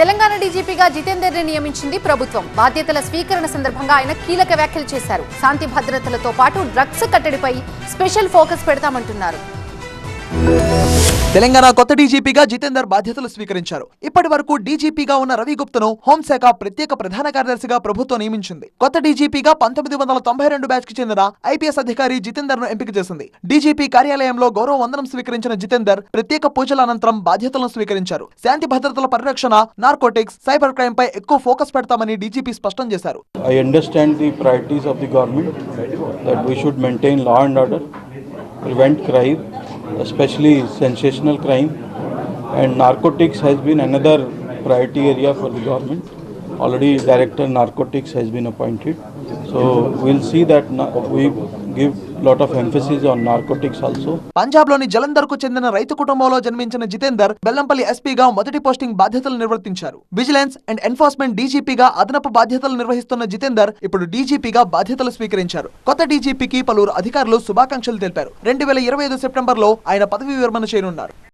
తెలంగాణ డీజీపీగా జితేందర్ని నియమించింది ప్రభుత్వం. బాధ్యతల స్వీకరణ సందర్భంగా ఆయన కీలక వ్యాఖ్యలు చేశారు. శాంతి భద్రతలతో పాటు డ్రగ్స్ కట్టడిపై స్పెషల్ ఫోకస్ పెడతామంటున్నారు. తెలంగాణ కొత్త డీజీపీగా జితేందర్ బాధ్యతలు స్వీకరించారు. ఇప్పటి వరకు డీజీపీగా ఉన్న రవి గుప్తను హోంశాఖ ప్రత్యేక ప్రధాన కార్యదర్శిగా ప్రభుత్వం నియమించింది. కొత్త డీజీపీగా పంతొమ్మిది వందల తొంభై రెండు బ్యాచ్కి చెందిన ఐపీఎస్ అధికారి జితేందర్ను ఎంపిక చేసింది. డీజీపీ కార్యాలయంలో గౌరవ వందనం స్వీకరించిన జితేందర్ ప్రత్యేక పూజల అనంతరం బాధ్యతలను స్వీకరించారు. శాంతి భద్రతల పరిరక్షణ నార్కోటిక్స్ సైబర్ క్రైమ్ పై ఎక్కువ ఫోకస్ పెడతామని డీజీపీ స్పష్టం చేశారు. I understand the priorities of the government that we should maintain law and order prevent crime especially sensational crime, and narcotics has been another priority area for the government. Already Director Narcotics has been appointed. So we'll see that na- we give lot of emphasis on narcotics also. పంజాబ్లోని జలంధర్కు చెందిన రైతు కుటుంబంలో జన్మించిన జితేందర్ బెల్లంపల్లి ఎస్పీగా మొదటి posting బాధ్యతలు నిర్వర్తించారు vigilance and enforcement డీజీపీగా అదనపు బాధ్యతలు నిర్వహిస్తున్న జితేందర్ ఇప్పుడు డీజీపీగా బాధ్యతలు స్వీకరించారు కొత్త డీజీపీకి పలువురు అధికారులు శుభాకాంక్షలు తెలిపారు రెండు వేల ఇరవై ఐదు సెప్టెంబర్లో ఆయన పదవి విరమణ చేయనున్నారు